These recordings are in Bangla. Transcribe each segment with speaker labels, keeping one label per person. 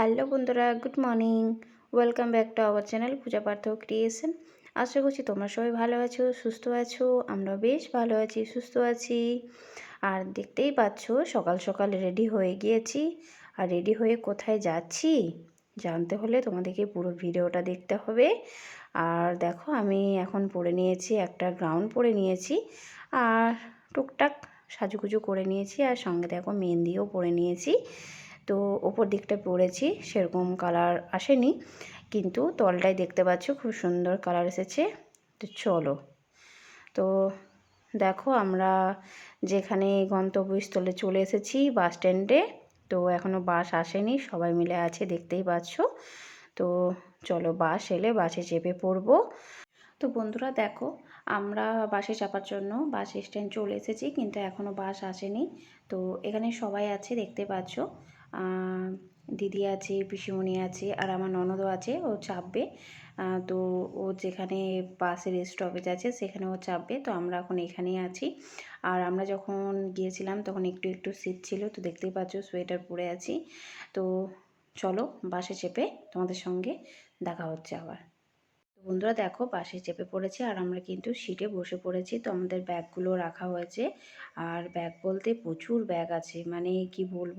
Speaker 1: হ্যালো বন্ধুরা, good morning. Welcome back to our channel Puja Partha creation. আশা করছি তোমরা সবাই ভালো আছো, সুস্থ আছো আমরা বেশ ভালো আছি, সুস্থ আছি। আর দেখতেই পাচ্ছ, সকাল সকাল রেডি হয়ে গিয়েছি। আর রেডি হয়ে কোথায় যাচ্ছি, জানতে হলে তোমাদেরকে পুরো ভিডিওটা দেখতে হবে। আর দেখো, আমি এখন পরে নিয়েছি, একটা গ্রাউন্ড পরে নিয়েছি। আর টুকটাক সাজুগুজু করে নিয়েছি, আর সঙ্গে দেখো মেহেন্দিও পরে নিয়েছি। তো ওপর দিকটা পরেছি, সেরকম কালার আসেনি। কিন্তু তলটাই দেখতে পাচ্ছ খুব সুন্দর কালার এসেছে। তো চলো। তো দেখো আমরা যেখানে গন্তব্যস্থলে চলে এসেছি বাস স্ট্যান্ডে তো এখনও বাস আসেনি, সবাই মিলে আছে, দেখতেই পাচ্ছ। তো চলো বাস এলে বাসে চেপে পড়ব। তো বন্ধুরা দেখো, আমরা বাসে চাপার জন্য বাস স্ট্যান্ড চলে এসেছি, কিন্তু এখনও বাস আসেনি। তো এখানে সবাই আছে, দেখতে পাচ্ছ। দিদি আছে, পিসিমণি আছে আর আমার ননদও আছে, ও চাপবে। তো ও যেখানে বাসের স্টপেজ আছে সেখানে ও চাপবে। তো আমরা এখন এখানেই আছি। আর আমরা যখন গিয়েছিলাম, তখন একটু একটু শীত ছিল, তো দেখতেই পাচ্ছ সোয়েটার পরে আছি। তো চলো বাসে চেপে তোমাদের সঙ্গে দেখা হচ্ছে আবার। বন্ধুরা দেখো, বাসে চেপে পড়েছে আর আমরা কিন্তু সিটে বসে পড়েছি। তো আমাদের ব্যাগগুলো রাখা হয়েছে। আর ব্যাগ বলতে প্রচুর ব্যাগ আছে। মানে কি বলব?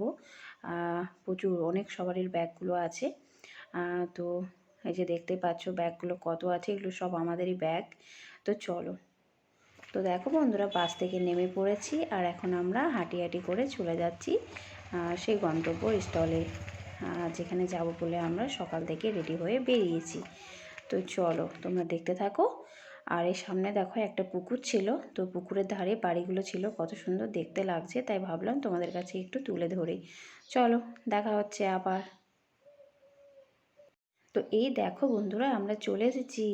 Speaker 1: প্রচুর, অনেক সবারই ব্যাগগুলো আছে। তো এই যে দেখতে পাচ্ছ ব্যাগগুলো কত আছে, এগুলো সব আমাদেরই ব্যাগ। তো চলো। তো দেখো বন্ধুরা, বাস থেকে নেমে পড়েছি আর এখন আমরা হাঁটি হাঁটি করে চলে যাচ্ছি সেই গন্তব্য স্থলে যেখানে যাব বলে আমরা সকাল থেকে রেডি হয়ে বেরিয়েছি। তো চলো, তোমরা দেখতে থাকো। আর এই সামনে দেখো একটা পুকুর ছিল, তো পুকুরের ধারে বাড়িগুলো ছিল, কত সুন্দর দেখতে লাগছে, তাই ভাবলাম তোমাদের কাছে একটু তুলে ধরি। চলো, দেখা হচ্ছে আবার। তো এই দেখো বন্ধুরা, আমরা চলে এসেছি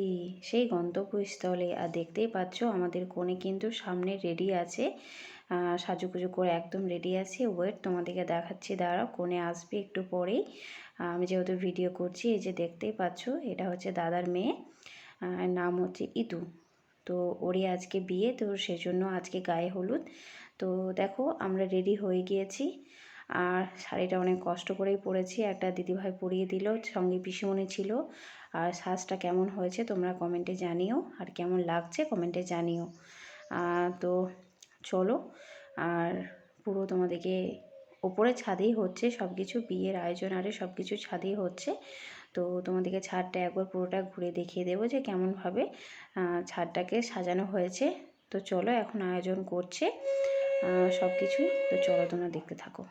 Speaker 1: সেই গন্তব্যস্থলে। আর দেখতেই পাচ্ছ, আমাদের কোণে কিন্তু সামনে রেডি আছে। সাজুকুজু করে একদম রেডি আছে। ওয়েট তোমাদেরকে দেখাচ্ছি, দাঁড়াও, কোণে আসবে একটু পরেই। আমি যেহেতু ভিডিও করছি, এই যে দেখতেই পাচ্ছ, এটা হচ্ছে দাদার মেয়ে নাম হচ্ছে ইতু। তো ওরই আজকে বিয়ে, তো সেজন্য আজকে গায়ে হলুদ। তো দেখো, আমরা রেডি হয়ে গিয়েছি। আর শাড়িটা অনেক কষ্ট করেই পরেছি। একটা দিদিভাই পরিয়ে দিল, সঙ্গে পিসিমণি ছিল। আর সাজটা কেমন হয়েছে তোমরা কমেন্টে জানিও। আর কেমন লাগছে কমেন্টে জানিও। তো চলো, আর পুরো তোমাদেরকে ওপরে ছাদেই হচ্ছে সব কিছু বিয়ের আয়োজন আরে সব কিছু ছাদেই হচ্ছে। তো তোমাদেরকে ছাদটা একবার পুরোটা ঘুরে দেখিয়ে দেবো যে কেমনভাবে ছাদটাকে সাজানো হয়েছে। তো চলো এখন আয়োজন করছে সব কিছুই তো চলো তোমরা দেখতে থাকো।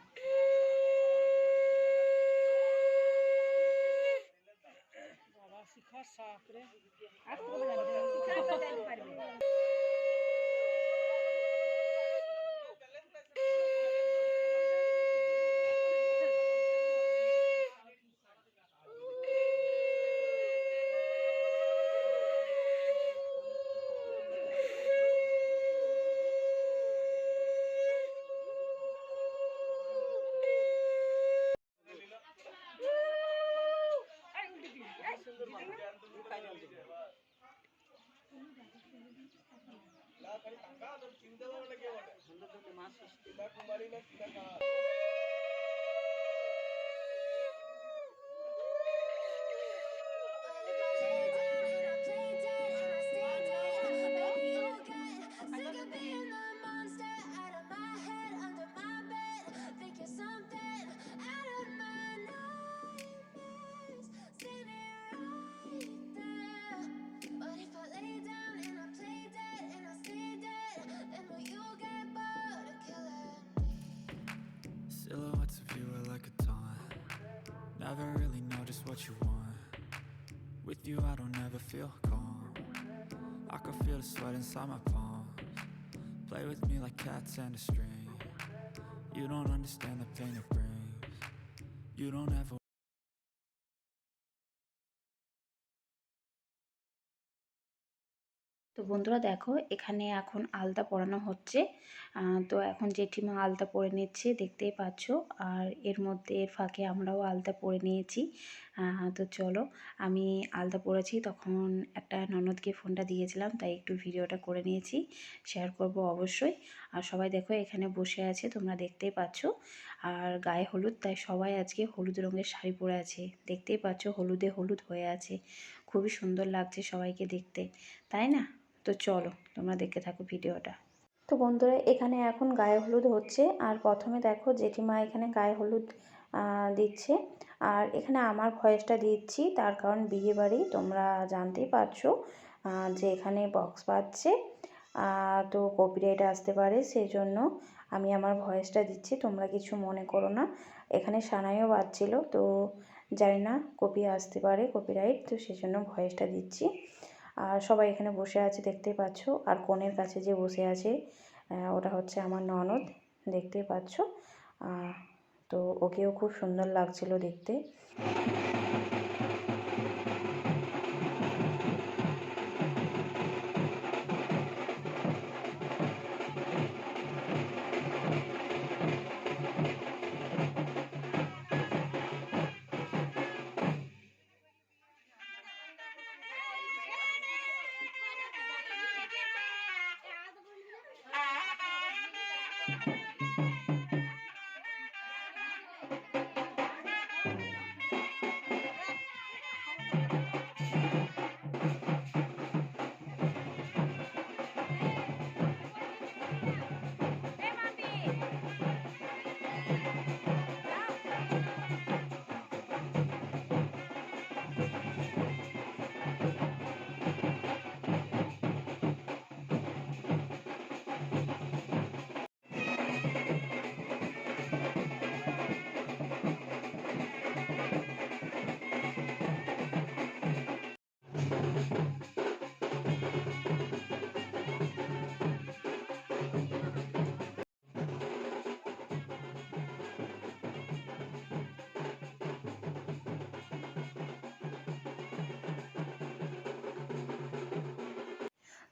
Speaker 2: Never With you I don't ever feel calm. I can feel the sweat inside my palms. Play with me like cats and a string. You don't understand the pain it brings. You don't ever
Speaker 1: বন্ধুরা দেখো, এখানে এখন আলতা পরানো হচ্ছে। তো এখন জেঠিমা আলতা পরে নিচ্ছে, দেখতেই পাচ্ছ। আর এর মধ্যে এর ফাঁকে আমরাও আলতা পরে নিয়েছি। তো চলো, আমি আলতা পরেছি, তখন একটা ননদকে ফোনটা দিয়েছিলাম, তাই একটু ভিডিওটা করে নিয়েছি শেয়ার করব অবশ্যই। আর সবাই দেখো, এখানে বসে আছে, তোমরা দেখতেই পাচ্ছ। আর গায়ে হলুদ, তাই সবাই আজকে হলুদ রঙের শাড়ি পরে আছে। দেখতেই পাচ্ছ, হলুদে হলুদ হয়ে আছে। খুবই সুন্দর লাগছে সবাইকে দেখতে, তাই না? তো চলো তোমরা দেখতে থাকো ভিডিওটা। তো বন্ধুরা এখানে এখন গায়ে হলুদ হচ্ছে। আর প্রথমে দেখো জেঠিমা এখানে গায়ে হলুদ দিচ্ছে। আর এখানে আমার ভয়েসটা দিচ্ছি তার কারণ বিয়ে বাড়ি তোমরা জানতেই পারছ যে এখানে বক্স আহ, তো কপিরাইট আসতে পারে সেই জন্য আমি আমার ভয়েসটা দিচ্ছি তোমরা কিছু মনে করো না। এখানে সানাইও বাজছিল তো জানি না কপি আসতে পারে কপিরাইট তো সেই জন্য ভয়েসটা দিচ্ছি। আর সবাই এখানে বসে আছে দেখতে পাচ্ছ। আর কনের কাছে যে বসে আছে ওটা হচ্ছে আমার ননদ, দেখতেই পাচ্ছ। তো ওকেও খুব সুন্দর লাগছিল দেখতে।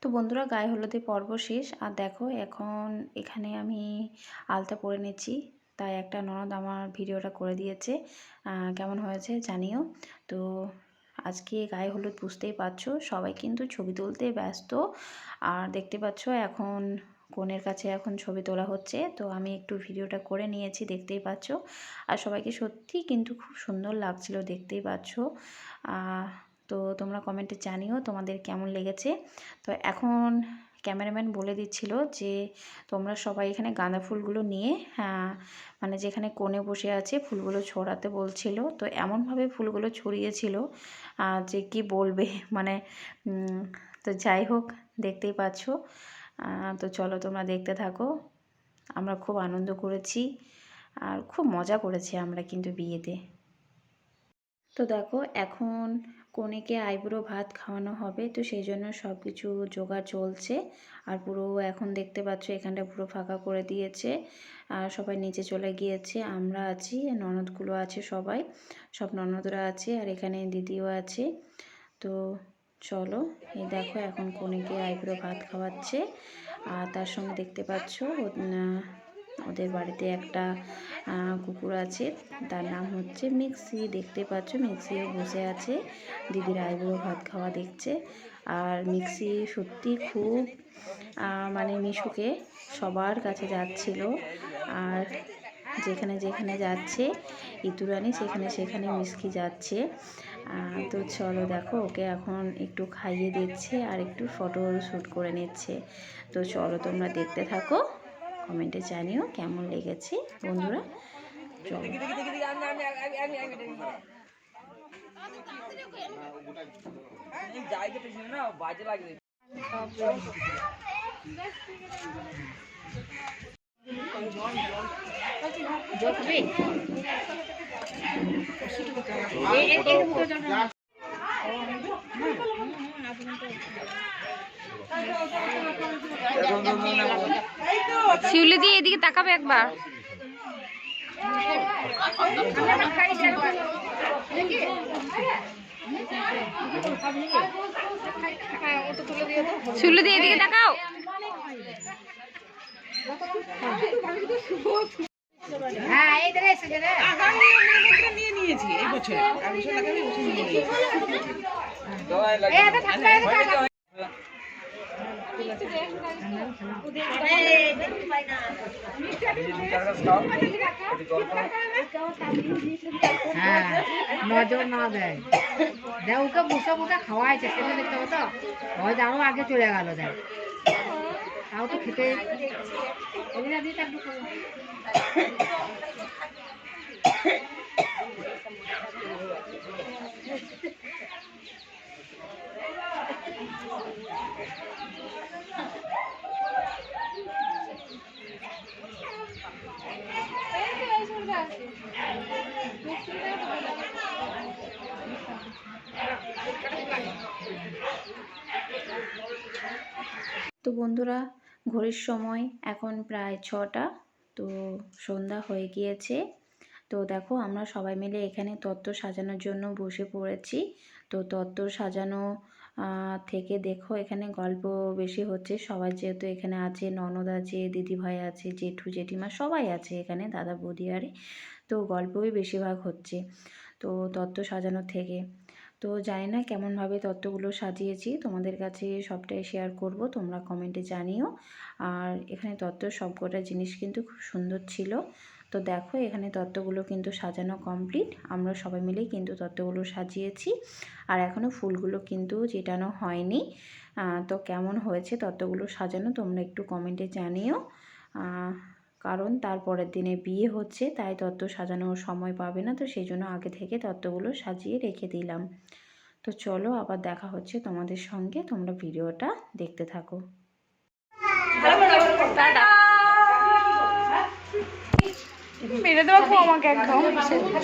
Speaker 1: তো বন্ধুরা গায়ে হলুদে পর্ব শেষ। আর দেখো, এখন এখানে আমি আলতা পরে নিচ্ছি। তাই একটা ননদ আমার ভিডিওটা করে দিয়েছে। কেমন হয়েছে জানিও। তো আজকে গায়ে হলুদ বুঝতেই পারছ, সবাই কিন্তু ছবি তুলতে ব্যস্ত। আর দেখতে পাচ্ছ, এখন কনের কাছে এখন ছবি তোলা হচ্ছে। তো আমি একটু ভিডিওটা করে নিয়েছি, দেখতেই পাচ্ছ। আর সবাইকে সত্যি কিন্তু খুব সুন্দর লাগছিল, দেখতেই পাচ্ছ। তো তোমরা কমেন্টে জানিও তোমাদের কেমন লেগেছে। তো এখন ক্যামেরাম্যান বলে দিচ্ছিল যে তোমরা সবাই এখানে গাঁদা ফুলগুলো নিয়ে হ্যাঁ, মানে যেখানে কোণে বসে আছে ফুলগুলো ছড়াতে বলছিল। তো এমনভাবে ফুলগুলো ছড়িয়েছিল যে কি বলবে? মানে তো যাই হোক দেখতেই পাচ্ছ। তো চলো তোমরা দেখতে থাকো। আমরা খুব আনন্দ করেছি আর খুব মজা করেছি আমরা কিন্তু বিয়েতে। তো দেখো এখন কনেকে আইবুড়ো ভাত খাওয়ানো হবে, তো সেই জন্য সব কিছু জোগাড় চলছে। আর পুরো এখন দেখতে পাচ্ছ এখানটা পুরো ফাঁকা করে দিয়েছে। আর সবাই নিচে চলে গিয়েছে, আমরা আছি, ননদগুলো আছে সবাই, সব ননদরা আছে আর এখানে দিদিও আছে। তো চলো, এই দেখো এখন কনেকে আইবুড়ো ভাত খাওয়াচ্ছে। আর তার সঙ্গে দেখতে পাচ্ছ ওদের বাড়িতে একটা কুকুর আছে। তার নাম হচ্ছে মিক্সি। দেখতে পাচ্ছ মিক্সিও বসে আছে। দিদির আইবুড়ো ভাত খাওয়া দেখছে। আর মিক্সি সত্যি খুব মানে মিশুকে সবার কাছে যাচ্ছিল। আর যেখানে যেখানে যাচ্ছে ইতুরানি সেখানে সেখানে মিষ্কি যাচ্ছে। তো চলো দেখো, ওকে এখন একটু খাইয়ে দিচ্ছে আর একটু ফটো শ্যুট করে নিচ্ছে। তো চলো তোমরা দেখতে থাকো। কমেন্টে জানিও কেমন লেগেছে বন্ধুরা
Speaker 3: লাগবে
Speaker 4: শিউলি দিয়ে এদিকে তাকাবে একবার। শিউলি দিয়ে এদিকে তাকাও।
Speaker 3: নিয়ে নিয়েছি এই বছর আর বছর আগে আমি বছর নিয়ে নিয়েছি
Speaker 5: হ্যাঁ নজর না দেয়। দেখ ওকে বসে বসে খাওয়াইছে সেটা দেখতে হতো হয়তো আরও আগে চলে গেল দেখ। তাও তো খেতে দিতে একটু খাব।
Speaker 1: তো বন্ধুরা, ঘড়ির সময় এখন প্রায় ছটা, তো সন্ধ্যা হয়ে গিয়েছে। তো দেখো, আমরা সবাই মিলে এখানে তত্ত্ব সাজানোর জন্য বসে পড়েছি। তো তত্ত্ব সাজানো থেকে দেখো, এখানে গল্প বেশি হচ্ছে। সবাই যেহেতু এখানে আছে, ননদ আছে, দিদিভাই আছে, জেঠু, জেঠিমা সবাই আছে এখানে, দাদা, বৌদি, আরে। তো গল্পই বেশিরভাগ হচ্ছে। তো তত্ত্ব সাজানোর থেকে তো জানি না কেমনভাবে তত্ত্বগুলো সাজিয়েছি, তোমাদের কাছে সবটাই শেয়ার করব, তোমরা কমেন্টে জানিও। আর এখানে তত্ত্ব সবকটা জিনিস কিন্তু খুব সুন্দর ছিল। তো দেখো, এখানে তত্ত্বগুলো কিন্তু সাজানো কমপ্লিট আমরা সবাই মিলেই কিন্তু তত্ত্বগুলো সাজিয়েছি। আর এখনও ফুলগুলো কিন্তু যেটানো হয়নি। তো কেমন হয়েছে তত্ত্বগুলো সাজানো, তোমরা একটু কমেন্টে জানিও। কারণ তারপরের দিনে বিয়ে হচ্ছে তাই তত্ত্ব সাজানোর সময় পাবে না তো সেই জন্য আগে থেকে তত্ত্বগুলো সাজিয়ে রেখে দিলাম। তো চলো আবার দেখা হচ্ছে তোমাদের সঙ্গে তোমরা ভিডিওটা দেখতে থাকো।
Speaker 4: মেরে দেবো খো আমাকে একদম। সেলফি